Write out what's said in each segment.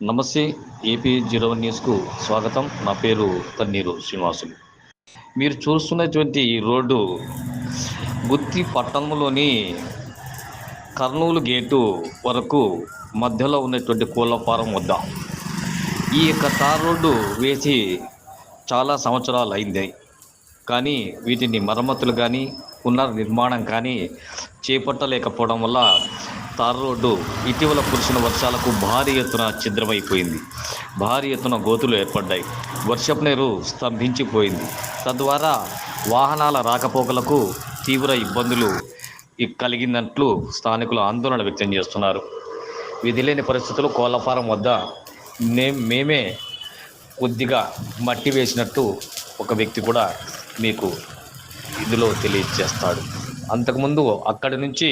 నమస్తే AP zero one న్యూస్కు స్వాగతం. నా పేరు తన్నీరు శ్రీనివాసులు. మీరు చూస్తున్నటువంటి ఈ రోడ్డు గుత్తి పట్టణంలోని కర్నూలు గేటు వరకు మధ్యలో ఉన్నటువంటి కోళ్ళఫారం వద్ద. ఈ యొక్క తార్ రోడ్డు వేసి చాలా సంవత్సరాలు అయింది. కానీ వీటిని మరమ్మతులు కానీ పునర్నిర్మాణం కానీ చేపట్టలేకపోవడం వల్ల తార్ రోడ్డు ఇటీవల కురిసిన వర్షాలకు భారీ ఎత్తున ఛిద్రమైపోయింది. భారీ ఎత్తున గోతులు ఏర్పడ్డాయి. వర్షపు నీరు స్తంభించిపోయింది. తద్వారా వాహనాల రాకపోకలకు తీవ్ర ఇబ్బందులు కలిగినట్లు స్థానికులు ఆందోళన వ్యక్తం చేస్తున్నారు. విధిలేని పరిస్థితులు కోళ్ళఫారం వద్ద మే మేమే కొద్దిగా మట్టి వేసినట్టు ఒక వ్యక్తి కూడా మీకు ఇందులో తెలియజేస్తాడు. అంతకుముందు అక్కడి నుంచి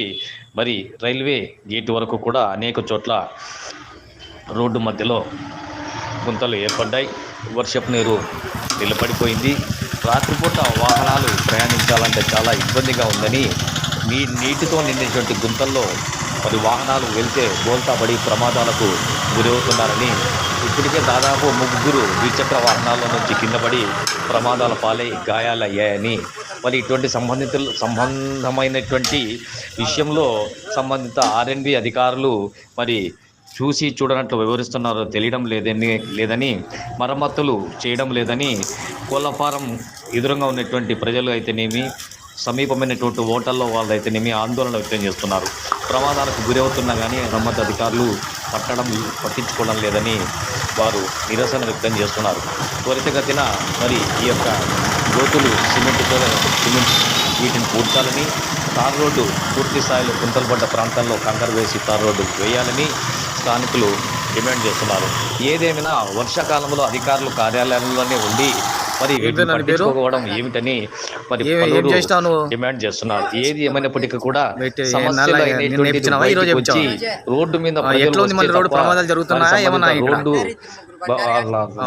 మరి రైల్వే గేట్ వరకు కూడా అనేక చోట్ల రోడ్డు మధ్యలో గుంతలు ఏర్పడ్డాయి. వర్షపు నీరు నిలబడిపోయింది. రాత్రిపూట వాహనాలు ప్రయాణించాలంటే చాలా ఇబ్బందిగా ఉందని నీ నీటితో నిండినటువంటి గుంతల్లో మరి వాహనాలు వెళ్తే బోల్తా పడి ప్రమాదాలకు గురవుతున్నారని ఇప్పటికే దాదాపు ముగ్గురు ద్విచక్ర వాహనాల నుంచి కిందపడి ప్రమాదాల పాలై గాయాలయ్యాయని మరి ఇటువంటి సంబంధిత సంబంధమైనటువంటి విషయంలో సంబంధిత ఆర్ఎన్బి అధికారులు మరి చూసి చూడనట్లు వివరిస్తున్నారో తెలియడం లేదని లేదని మరమ్మతులు చేయడం లేదని కోళ్ళఫారం ఎదురుగా ఉన్నటువంటి ప్రజలు అయితేనేమి సమీపమైనటువంటి ఓటర్లో వాళ్ళు అయితేనేమి ఆందోళన వ్యక్తం చేస్తున్నారు. ప్రమాదాలకు గురవుతున్నా కానీ మరమ్మతు అధికారులు పట్టడం పట్టించుకోవడం లేదని వారు నిరసన వ్యక్తం చేస్తున్నారు. త్వరితగతిన మరి ఈ యొక్క గోతులు సిమెంట్తో సిమెంట్ వీటిని పూడ్చాలని తార్ రోడ్డు పూర్తి స్థాయిలో కుంటలు పడ్డ ప్రాంతాల్లో కంకర వేసి తార్ రోడ్డు వేయాలని స్థానికులు డిమాండ్ చేస్తున్నారు. ఏదేమైనా వర్షాకాలంలో అధికారులు కార్యాలయంలోనే ఉండి మరి? పట్టించుకోకపోవడం ఏమిటని మరి? డిమాండ్ చేస్తున్నారు ఏది ఏమైనప్పటికీ కూడా వచ్చి రోడ్డు మీద రోడ్డు ప్రమాదాలు జరుగుతున్నాయా? రోడ్డు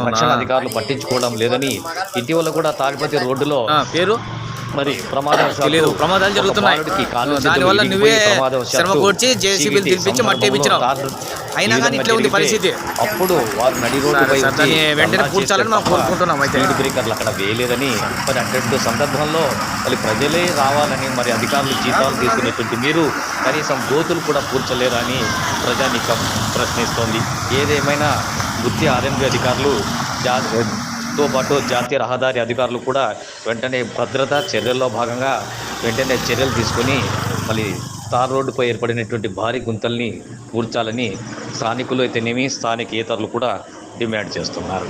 రక్షణ అధికారులు పట్టించుకోవడం లేదని ఇటీవల కూడా తాడిపత్రి రోడ్డులో పేరు మరి తెలియదు ప్రమాదాలు జరుగుతున్నాయి. దానివల్ల నువ్వే శ్రమ కూర్చి జేసీబీలు CVT పిలిపించి మట్టి ఇప్పించినావు అయినా కానీ ఇట్లా ఉంది పరిస్థితి. అప్పుడు వారు నడి రోడ్డుపై వెంటనే చేస్తే మనం కోరుకుంటున్నాం అయితే. స్పీడ్ బ్రేకర్లు అక్కడ వేయలేదని మరి అటువంటి సందర్భంలో మరి ప్రజలే రావాలని మరి అధికారులు జీతాలు తీసుకునేటువంటి మీరు కనీసం గోతులు కూడా పూడ్చలేరని ప్రజానీకం ప్రశ్నిస్తోంది. ఏదేమైనా గుత్తి ఆర్ఎంబి అధికారులు తో పాటు జాతీయ రహదారి అధికారులు కూడా వెంటనే భద్రతా చర్యల్లో భాగంగా వెంటనే చర్యలు తీసుకొని మళ్ళీ తార్ రోడ్డుపై ఏర్పడినటువంటి భారీ గుంతల్ని పూడ్చాలని స్థానికులు అయితేనేమి స్థానికేతరులు కూడా డిమాండ్ చేస్తున్నారు.